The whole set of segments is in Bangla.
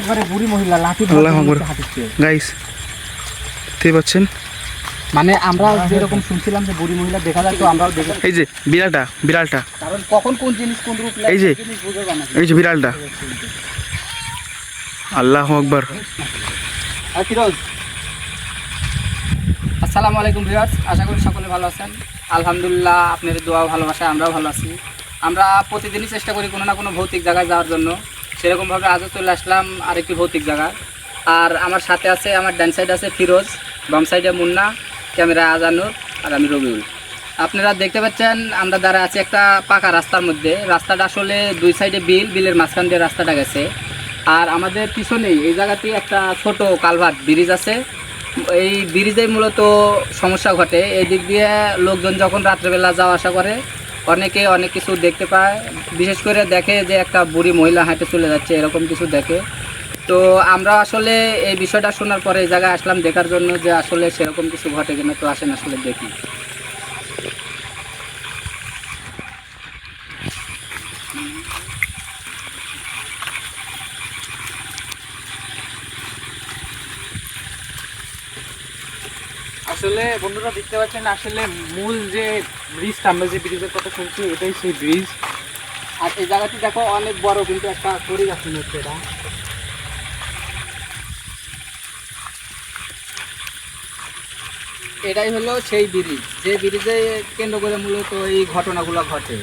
একবারে বুড়ি মহিলা লাঠি আকবার। গাইস দেখতে পাচ্ছেন? মানে আমরা যেরকম শুনছিলাম যে বুড়ি মহিলা দেখা যায় তো আমরাও দেখে এই যে বিড়ালটা বিড়ালটা। কারণ কখন কোন জিনিস কোন রূপ এই যে। জিনিস বুঝে জানা যায়। এই যে বিড়ালটা। আল্লাহ আকবর। আসসালামু আলাইকুম ভিউয়ার্স আশা করি সকলে ভালো আছেন। আলহামদুলিল্লাহ আপনাদের দোয়া ভালোবাসা আমরাও ভালো আছি। আমরা প্রতিদিনই চেষ্টা করি কোনো না কোনো ভৌতিক জায়গায় যাওয়ার জন্য। সেরকমভাবে আজও চলে আসলাম আরেকটি ভৌতিক জায়গা আর আমার সাথে আছে, আমার ডান সাইড আছে ফিরোজ, বাম সাইডে মুন্না ক্যামেরা আজানুর, আর আমি রবিউল। আপনারা দেখতে পাচ্ছেন, আমরা দাঁড়া আছি একটা পাকা রাস্তার মধ্যে। রাস্তাটা আসলে দুই সাইডে বিল, বিলের মাঝখান দিয়ে রাস্তাটা গেছে। আর আমাদের পিছনেই, এই জায়গাতে একটা ছোট কালভার্ট ব্রিজ আছে। এই ব্রিজে মূলত সমস্যা ঘটে। এই দিক দিয়ে লোকজন যখন রাত্রেবেলা যাওয়া আসা করে অনেকে অনেক কিছু দেখতে পায়। বিশেষ করে দেখে যে একটা বুড়ি মহিলা হাঁটে চলে যাচ্ছে, এরকম কিছু দেখে। তো আমরা আসলে এই বিষয়টা শোনার পরে এই জায়গায় আসলাম দেখার জন্য যে আসলে সেরকম কিছু ঘটে কিনা তো আসেন আসলে দেখি। আসলে বন্ধুরা দেখতে পাচ্ছেন, আসলে মূল যে ব্রিজটা আমরা যে ব্রিজের কথা শুনছি, এটাই সেই ব্রিজ আর এই জায়গাটি দেখো অনেক বড়, কিন্তু একটা তরি গাছ হচ্ছে এটা। এটাই হলো সেই ব্রিজ যে ব্রিজে কেন্দ্র করে মূলত এই ঘটনাগুলো ঘটে।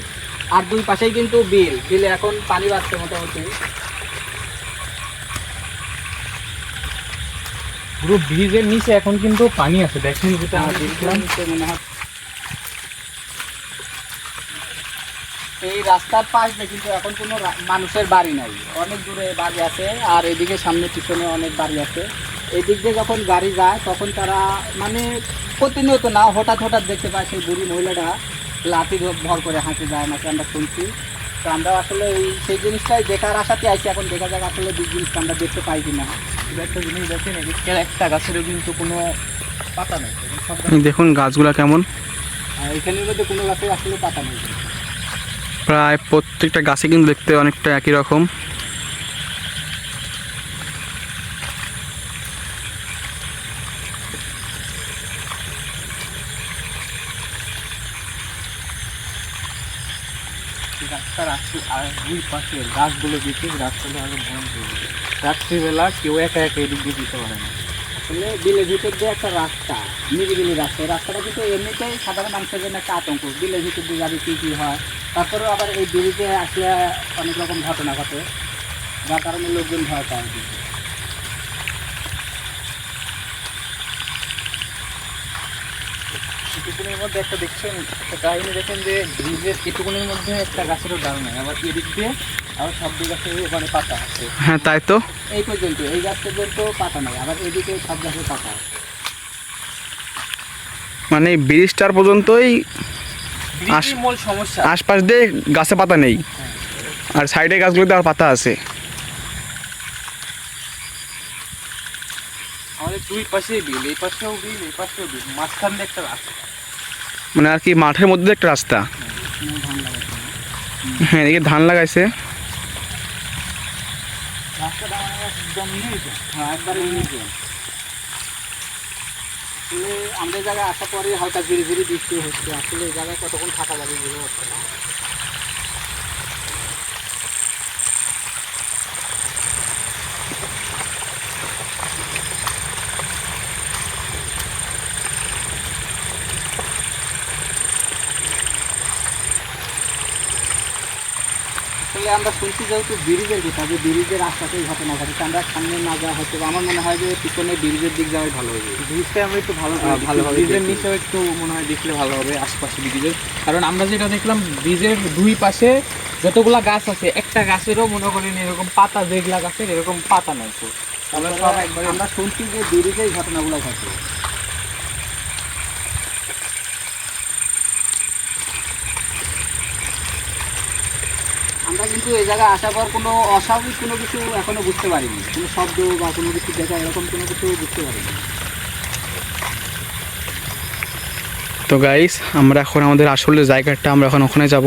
আর দুই পাশেই কিন্তু বিল। বিলে এখন পানি বাড়ছে মোটামুটি। পুরো ব্রিজের নিচে এখন কিন্তু পানি আছে দেখেন যেটা আমরা দেখলাম। হয়। এই রাস্তার পাশ দিয়ে কিন্তু এখন কোনো মানুষের বাড়ি নাই। অনেক দূরে বাড়ি আছে আর এদিকে সামনে পিছনে অনেক বাড়ি আছে। এই দিক দিয়ে যখন গাড়ি যায় তখন তারা মানে প্রতিনিয়ত না হঠাৎ হঠাৎ দেখতে পায় সেই বুড়ি মহিলাটা লাঠি ভর করে হাঁটে যায় নাকি আমরা শুনছি। তো আমরা আসলে এই সেই জিনিসটাই দেখার আশাতে আইছি এখন দেখা যাক আসলে এই জিনিসটা আমরা দেখতে পাই কিনা। একটা জিনিস দেখেন একটা গাছেরও কিন্তু কোনো পাতা নেই দেখুন গাছগুলো কেমন। আর এখানের মধ্যে কোনো গাছের আসলে পাতা নেই। প্রায় প্রত্যেকটা গাছে কিন্তু দেখতে অনেকটা একই রকম। আর দুই পাশে গাছগুলো দেখে রাস্তাটা আরও ভয়ঙ্কর রাত্রিবেলা কেউ একা একা এদিক দিয়ে দিতে পারে না। আসলে বিলের ভিতর দিয়ে একটা রাস্তা, নিরিবিলি রাস্তা। রাস্তাটা কিন্তু এমনিতেই সাধারণ মানুষের জন্য একটা আতঙ্ক। বিলের ভিতর দিয়ে যাবে কী কী হয়, তারপরেও আবার এই ব্রিজে আসলে অনেক রকম ঘটনা ঘটে, যার কারণে লোকজন ভয় পায়। আর মধ্যে একটা দেখছেন একটা কাহিনী দেখেন যে ব্রিজের মধ্যে একটা গাছেরও ডাল নেই। আবার এদিক দিয়ে আবার সব গাছে ওখানে পাতা আছে। হ্যাঁ তাই তো। এই পর্যন্ত এই গাছ পর্যন্ত পাতা নাই আবার এদিকে সব গাছে পাতা মানে ব্রিজটার পর্যন্তই মূল সমস্যা। আশপাশ দিয়ে গাছে পাতা নেই আর সাইডে গাছগুলোতে আর পাতা আছে। আমাদের দুই পাশেই বিল এই পাশেও বিল এই পাশেও বিল মাঝখান দিয়ে একটা রাস্তা। মানে আর কি মাঠের মধ্যে একটা রাস্তা। হ্যাঁ এদিকে ধান লাগাইছে। আমাদের জায়গায় আসার পরে হালকা ধীরে ধীরে বৃষ্টি হচ্ছে। আসলে এই জায়গায় কতক্ষণ থাকা যাবে আসলে আমরা শুনছি যেহেতু ব্রিজের কথা যে ব্রিজের রাস্তাতেই ঘটনা ঘটেছে। আমরা সামনে না যাওয়া হচ্ছে আমার মনে হয় যে পিছনে ব্রিজের দিক যাওয়াই ভালো হবে ব্রিজটা আমরা একটু ভালো ভালো করে ভালোভাবে ব্রিজের নিচেও একটু মনে হয় দেখলে ভালো হবে আশপাশে ব্রিজের। কারণ আমরা যেটা দেখলাম ব্রিজের দুই পাশে যতগুলা গাছ আছে একটা গাছেরও মনে করেন এরকম পাতা যেগুলা গাছের এরকম পাতা নাই তো। আমরা সব একবারে আমরা শুনছি যে ব্রিজেই ঘটনাগুলো ঘটে। আমরা কিন্তু এই জায়গায় আসার পর কোনো অস্বাভাবিক কোনো কিছু এখনও বুঝতে পারিনি। কোনো শব্দ বা কোনো কিছু দেখা এরকম কোনো কিছু বুঝতে পারিনি। তো গাইস আমরা এখন আমাদের আসলে জায়গাটা আমরা এখন ওখানে যাব।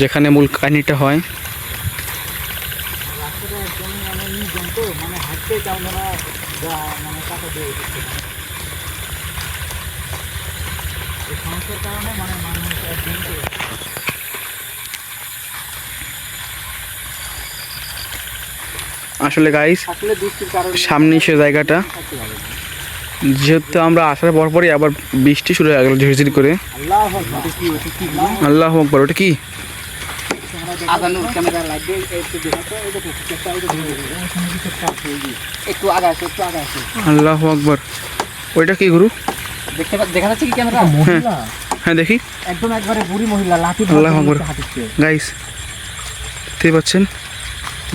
যেখানে মূল কাহিনীটা হয়। মানে মানে হাঁটতে মানে দিয়ে উঠছে এই সমস্যার কারণে মানে মানুষ একদিন আসলে গাইস আসলে সামনে সে জায়গাটা। যেহেতু আমরা আসার পর পরই আবার বৃষ্টি শুরু হয়ে গেল ঝিরঝির করে। আল্লাহ আকবার। কি হচ্ছে কি আল্লাহ আকবর ওটা কি? আদানুর ক্যামেরা লাইট দিয়ে একটু দেখাতো এই দেখো চেষ্টা এই দেখো। একটু আগে আসো একটু আগে আসো। আল্লাহ আকবর। ওইটা কি গুরু? দেখতে দেখা যাচ্ছে কি ক্যামেরা মহিলা হ্যাঁ দেখি একদম একবারে বুড়ি মহিলা লাঠি আল্লাহু গাইস দেখতে পাচ্ছেন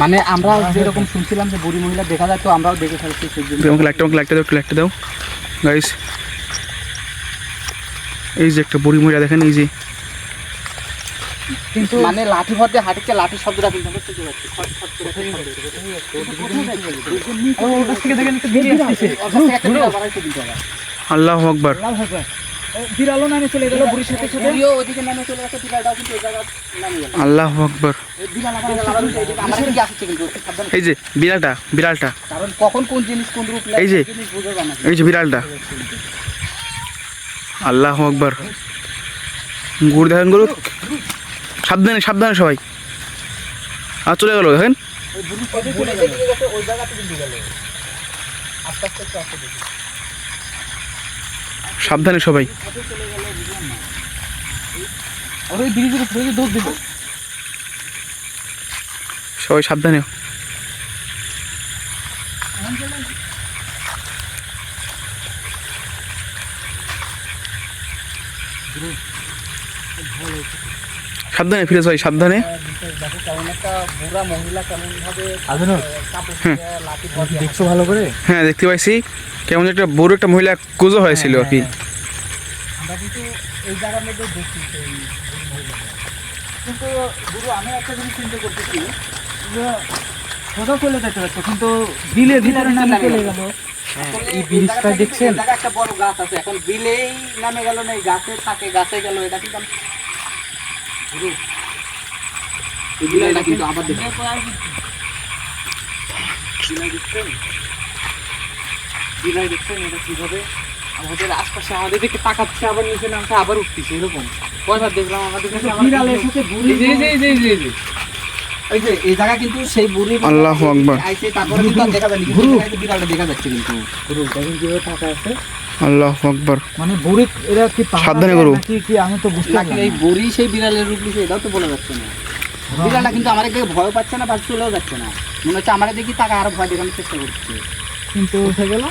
মানে আমরা যেরকম শুনছিলাম যে বুড়ি মহিলা দেখা যায় তো আমরাও দেখে ফেলছি আমাকে লাইটটা আমাকে লাইটটা দাও একটু লাইটটা দাও গাইস এই যে একটা বুড়ি মহিলা দেখেন এই যে কিন্তু মানে লাঠি ভর দিয়ে হাঁটিচ্ছে লাঠির শব্দটা কিন্তু আমরা শুনতে পাচ্ছি খট খট করে ও ওটার থেকে দেখেন একটা বিড়ি আসছে আল্লাহ আকবর। বিড়ালও নামে চলে গেল বুড়ির সাথে সাথে বুড়িও নামে চলে গেছে বিড়ালটাও কিন্তু ওই জায়গায় নামে গেল। আল্লাহ আকবর। এই যে বিড়ালটা বিড়ালটা। কারণ কখন কোন জিনিস কোন রূপ এই যে। এই যে বিড়ালটা। আল্লাহ আকবর। গুড় দেখেন গুরু সাবধানে সাবধানে সবাই। আর চলে গেল দেখেন। বুড়ি যেদিকে গেছে ওই জায়গাতে কিন্তু গেল। আস্তে আস্তে আস্তে দেখি। সাবধানে সবাই সবাই সাবধানে সাবধানে ফিরে সবাই সাবধানে। হ্যাঁ দেখতে পাইছি। কেমন একটা বড় একটা মহিলা কুজো হয়েছিল আর কি। কিন্তু গুরু আমি এই ব্রিজটা দেখছেন একটা বড় গাছ আছে এখন বিলেই নামে গেল না এই গাছে থাকে গাছে গেল এটা কিন্তু আমি- গুরু, এই বিড়ালটা কিন্তু আবার দেখো। বিলাই দেখছেন? এটা কীভাবে? আমাদের আশপাশে আমাদের দিকে তাকাচ্ছে আবার নিচে নামছে আবার উঠতেছে এরকম। কয়বার দেখলাম আমাদের কাছে বিড়ালের সাথে বুড়ি জি জি জি জি জি এই যে এই জায়গা কিন্তু সেই বুড়ি আল্লাহু আকবার। আইছে তারপরে কিন্তু দেখা জায়গায় বিড়ালটা দেখা যাচ্ছে কিন্তু। গুরু দেখেন কীভাবে টাকা আছে? আল্লাহ আকবর। মানে বুড়ি এরা কি সাবধানে করো। নাকি কি আমি তো বুঝতে নাকি এই বুড়ি সেই বিড়ালের রূপ নিছে এটাও তো বলা যাচ্ছে না। বিড়ালটা কিন্তু আমার দেখে ভয় পাচ্ছে না বা চলেও যাচ্ছে না। মনে হচ্ছে আমার দেখি তাকে আরও ভয় দেখানোর চেষ্টা করছে। কিন্তু উঠে গেল?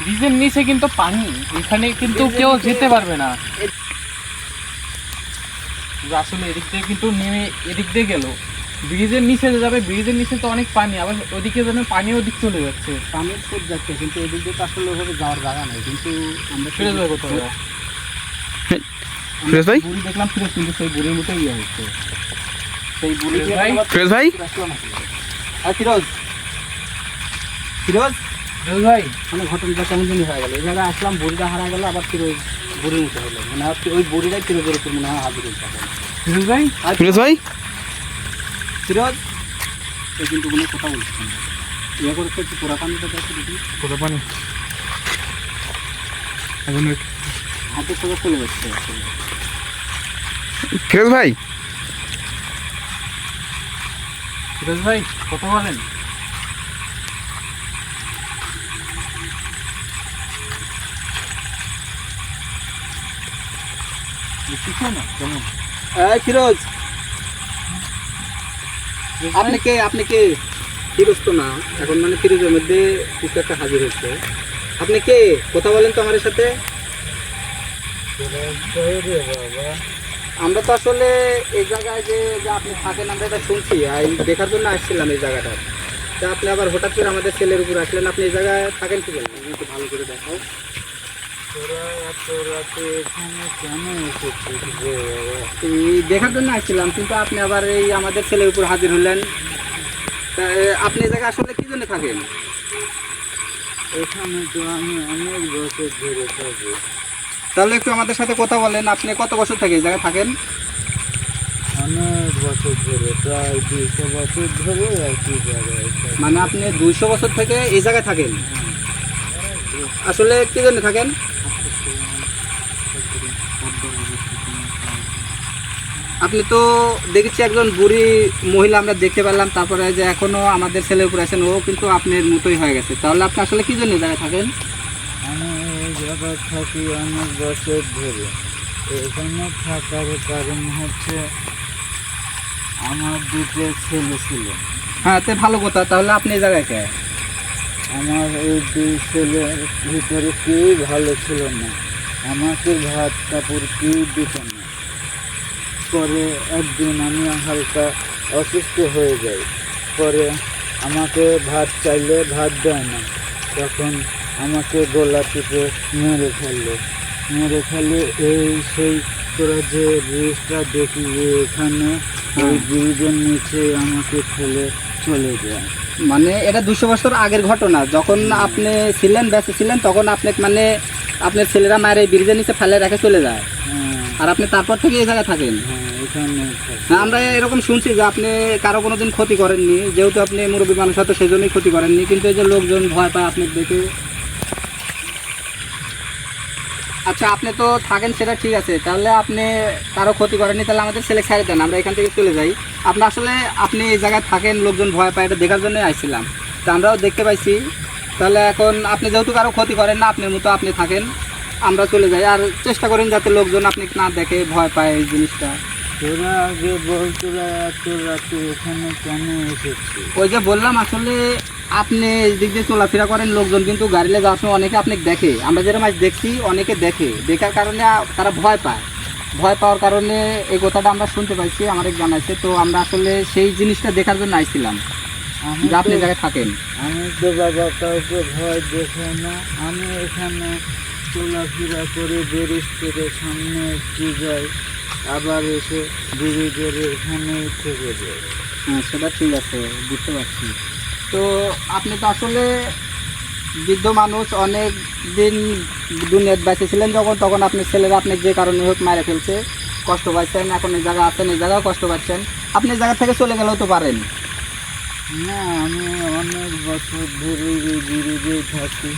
ব্রিজের নিচে কিন্তু পানি। এখানে কিন্তু কেউ যেতে পারবে না। আসলে এদিক দিয়ে কিন্তু নেমে এদিক দিয়ে গেল। ব্রিজের নিচে যাবে ব্রিজের নিচে তো অনেক পানি আবার ওদিকে যেন পানি ওদিক চলে যাচ্ছে। পানির স্রোত যাচ্ছে কিন্তু এদিক দিয়ে তো আসলে ওইভাবে যাওয়ার জায়গা নেই কিন্তু আমরা ফিরে যাবে কোথাও ফিরোজ ভাই? বুড়ি দেখলাম ফিরোজ কিন্তু সেই বুড়ির মতোই ইয়ে হচ্ছে। সেই বুড়ি ভাই? ফিরোজ ভাই? আর ফিরোজ। ফিরোজ? ভাই? মানে ঘটনাটা কেমন জানি হয়ে গেল। এই জায়গায় আসলাম বুড়িটা হারা গেল আবার ফিরোজ বুড়ির মতো হলো। মানে ওই বুড়িটাই ফিরোজের উপর মনে হয় হাজির। ফিরোজ ভাই? ফিরোজ ভাই? ফিরোজ সে কিন্তু কোনো কথা বলছে না। ইয়ে করতে একটু পোড়া পানিটা দেখো দেখি। কোথা পানি। হাতের থেকে চলে যাচ্ছে। ফিরোজ ভাই। ফিরোজ ভাই কথা বলেন। কিছু না কেমন? এই ফিরোজ। আপনি কে আপনি কে? ফিরোজ তো না। এখন মানে ফিরোজের মধ্যে কিছু একটা হাজির হচ্ছে। আপনি কে? কথা বলেন তো আমার সাথে। আমরা তো আসলে এই জায়গায় যে আপনি থাকেন, আমরা এটা শুনছি। আর দেখার জন্য আসছিলাম এই জায়গাটা। তা আপনি আবার হঠাৎ করে আমাদের ছেলের উপর আসলেন। আপনি এই জায়গায় থাকেন কি বলেন? ভালো করে দেখাও। দেখার জন্য আসছিলাম কিন্তু আপনি আবার এই আমাদের ছেলের উপর হাজির হলেন। তা, আপনি এই জায়গায় আসলে কি জন্য থাকেন? এখানে তো আমি অনেক বছর ধরে থাকি। তাহলে একটু আমাদের সাথে কথা বলেন আপনি কত বছর থেকে এই জায়গায় থাকেন? অনেক বছর ধরে প্রায় দুইশো বছর ধরে একই জায়গায় মানে আপনি দুইশো বছর থেকে এই জায়গায় থাকেন? আসলে কি জন্য থাকেন? আপনি তো দেখেছি একজন বুড়ি মহিলা আমরা দেখতে পেলাম তারপরে যে এখনও আমাদের ছেলের উপর আছেন ও কিন্তু আপনার মতোই হয়ে গেছে। তাহলে আপনি আসলে কি জন্য জায়গায় থাকেন? আমি এই জায়গায় থাকি অনেক বছর ধরে। এখানে থাকার কারণ হচ্ছে আমার দুটো ছেলে ছিল। হ্যাঁ তো ভালো কথা। তাহলে আপনি এই জায়গায় কে? আমার এই দুই ছেলের ভিতরে কেউই ভালো ছিল না। আমাকে ভাত কাপড় কেউ দিত না। পরে একদিন আমি হালকা অসুস্থ হয়ে যাই। পরে আমাকে ভাত চাইলে ভাত দেয় না। তখন আমাকে গোলা টিপে মেরে ফেলল। মেরে ফেলে এই সেই তোরা যে ব্রিজটা দেখলি এখানে ওই ব্রিজের নিচে আমাকে ফেলে চলে যায়। মানে এটা দুশো বছর আগের ঘটনা। যখন আপনি ছিলেন বেঁচে ছিলেন তখন আপনি মানে আপনার ছেলেরা মায়ের এই ব্রিজের নিচে ফেলে রেখে চলে যায়। হ্যাঁ। আর আপনি তারপর থেকে এই জায়গায় থাকেন। হ্যাঁ আমরা এরকম শুনছি যে আপনি কারও কোনো দিন ক্ষতি করেননি, যেহেতু আপনি মুরব্বী মানুষ, হয়তো সেই জন্যই ক্ষতি করেননি, কিন্তু এই যে লোকজন ভয় পায় আপনি দেখে। আচ্ছা আপনি তো থাকেন, সেটা ঠিক আছে। তাহলে আপনি কারও ক্ষতি করেননি, তাহলে আমাদের ছেলে ছাড়ে দেন, আমরা এখান থেকে চলে যাই। আপনি আসলে, আপনি এই জায়গায় থাকেন, লোকজন ভয় পায়, এটা দেখার জন্যই আইছিলাম। তা আমরাও দেখতে পাইছি। তাহলে এখন আপনি যেহেতু কারও ক্ষতি করেন না, আপনার মতো আপনি থাকেন, আমরা চলে যাই। আর চেষ্টা করেন যাতে লোকজন আপনি না দেখে, ভয় পায় এই জিনিসটা। তোরা আগে বল তোরা এত রাতে এখানে কেন এসেছিস? ওই যে বললাম আসলে আপনি এই দিয়ে চলাফেরা করেন লোকজন কিন্তু গাড়িলে যাওয়ার সময় অনেকে আপনাকে দেখে। আমরা যেরকম আজ দেখছি অনেকে দেখে। দেখার কারণে তারা ভয় পায়। ভয় পাওয়ার কারণে এই কথাটা আমরা শুনতে পাইছি আমার এক জানাইছে তো আমরা আসলে সেই জিনিসটা দেখার জন্য আইছিলাম যে আপনি জায়গায় থাকেন। আমি তো বাবা কাউকে ভয় দেখে না। আমি এখানে চলাফেরা করে বেরিস করে সামনে একটু যাই। আবার এসে ব্রিজের এখানে থেকে যাই হ্যাঁ সেটা ঠিক আছে বুঝতে পারছি। তো আপনি তো আসলে বৃদ্ধ মানুষ অনেক দিন দুনিয়াত বেঁচে ছিলেন যখন তখন আপনার ছেলেরা আপনি যে কারণে হোক মারা ফেলছে কষ্ট পাচ্ছেন এখন এই জায়গায় আছেন এই জায়গাও কষ্ট পাচ্ছেন। আপনি জায়গা থেকে চলে গেলেও তো পারেন। না আমি অনেক বছর ধরে এই ব্রিজেই থাকি।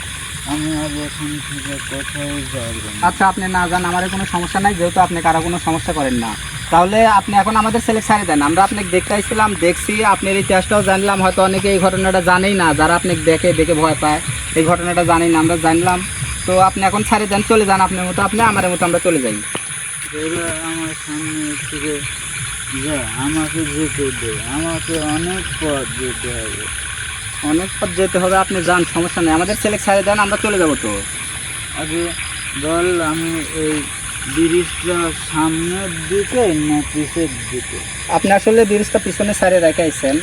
আমি আর এখান থেকে কোথাও যাব আচ্ছা আপনি না যান আমার কোনো সমস্যা নাই যেহেতু আপনি কারও কোনো সমস্যা করেন না। তাহলে আপনি এখন আমাদের ছেলে ছাড়ে দেন। আমরা আপনাকে দেখতে আসছিলাম দেখছি আপনার ইতিহাসটাও জানলাম হয়তো অনেকে এই ঘটনাটা জানেই না যারা আপনাকে দেখে দেখে ভয় পায় এই ঘটনাটা জানেই না আমরা জানলাম। তো আপনি এখন ছাড়ে দেন চলে যান আপনার মতো আপনি আমার মতো আমরা চলে যাই। তোরা আমার সামনে থেকে যা আমাকে যেতে দে আমাকে অনেক পথ যেতে হবে। অনেক পথ যেতে হবে আপনি যান সমস্যা নেই। আমাদের ছেলে ছাড়ে দেন আমরা চলে যাব তো। আগে বল আমি এই ব্রিজটা সামনের দিকে না পিছের দিকে? আপনি আসলে ব্রিজটা পিছনে সাইডে রেখে আইছেন।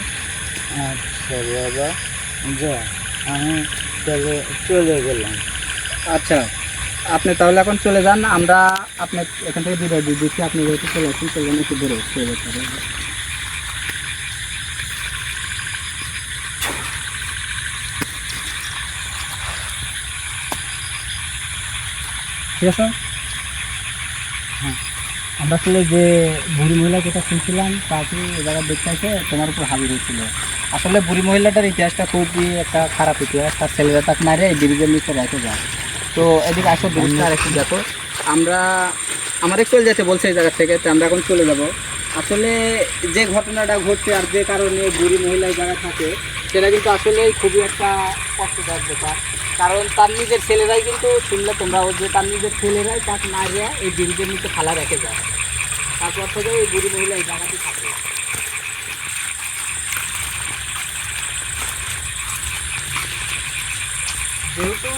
আচ্ছা বাবা। যা আমি তাহলে চলে গেলাম। আচ্ছা আপনি তাহলে এখন চলে যান আমরা আপনার এখান থেকে বিদায় দিয়ে দিচ্ছি। আপনি যেহেতু চলে আসছেন চলে একটু দূরে চলে ঠিক আছে? হ্যাঁ। আমরা আসলে যে বুড়ি মহিলা যেটা শুনছিলাম তাকে জায়গায় দেখতে আসে তোমার উপর হাজির হয়েছিল। আসলে বুড়ি মহিলাটার ইতিহাসটা খুবই একটা খারাপ ইতিহাস। তার ছেলেরা তাকে মারে, এই ব্রিজের নিচে রেখে যায়। তো এদিকে আসো আর একটু দেখো। আমরা, আমার চলে যেতে বলছে এই জায়গা থেকে, তো আমরা এখন চলে যাব। আসলে যে ঘটনাটা ঘটছে আর যে কারণে বুড়ি মহিলা যারা থাকে, সেটা কিন্তু আসলে খুবই একটা কষ্টদায়ক ব্যাপার। কারণ তার নিজের ছেলেরাই কিন্তু শুনলে তোমরাও যে তার নিজের ছেলেরাই তাকে মারিয়া এই ব্রিজের নিচে ফালা রেখে যায়। তারপর থেকে এই বুড়ি মহিলা এই জায়গাতে থাকে। যেহেতু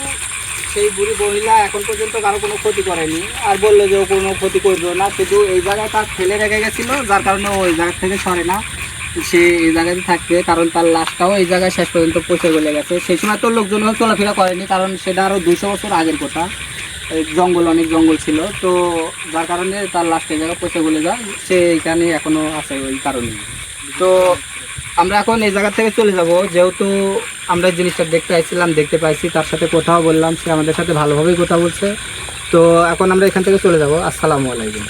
সেই বুড়ি মহিলা এখন পর্যন্ত কারও কোনো ক্ষতি করেনি, আর বলল যে ও কোনো ক্ষতি করবে না শুধু এই জায়গায় তার ফেলে রেখে গেছিল, যার কারণে ও ওই জায়গা থেকে সরে না। সে এই জায়গাতে থাকবে, কারণ তার লাশটাও এই জায়গায় শেষ পর্যন্ত পচে গলে গেছে। সেই সময় তো লোকজন চলাফেরা করেনি, কারণ সেটা আরও দুশো বছর আগের কথা। জঙ্গল, অনেক জঙ্গল ছিল। তো যার কারণে তার লাশটা এই জায়গায় পচে গলে যায়। সে এখানে এখনও আছে ওই কারণে তো আমরা এখন এই জায়গা থেকে চলে যাব। যেহেতু আমরা জিনিসটা দেখতে আইছিলাম, দেখতে পাইছি, তার সাথে কথাও বললাম। সে আমাদের সাথে ভালোভাবেই কথা বলছে। তো এখন আমরা এখান থেকে চলে যাব। আসসালামু আলাইকুম।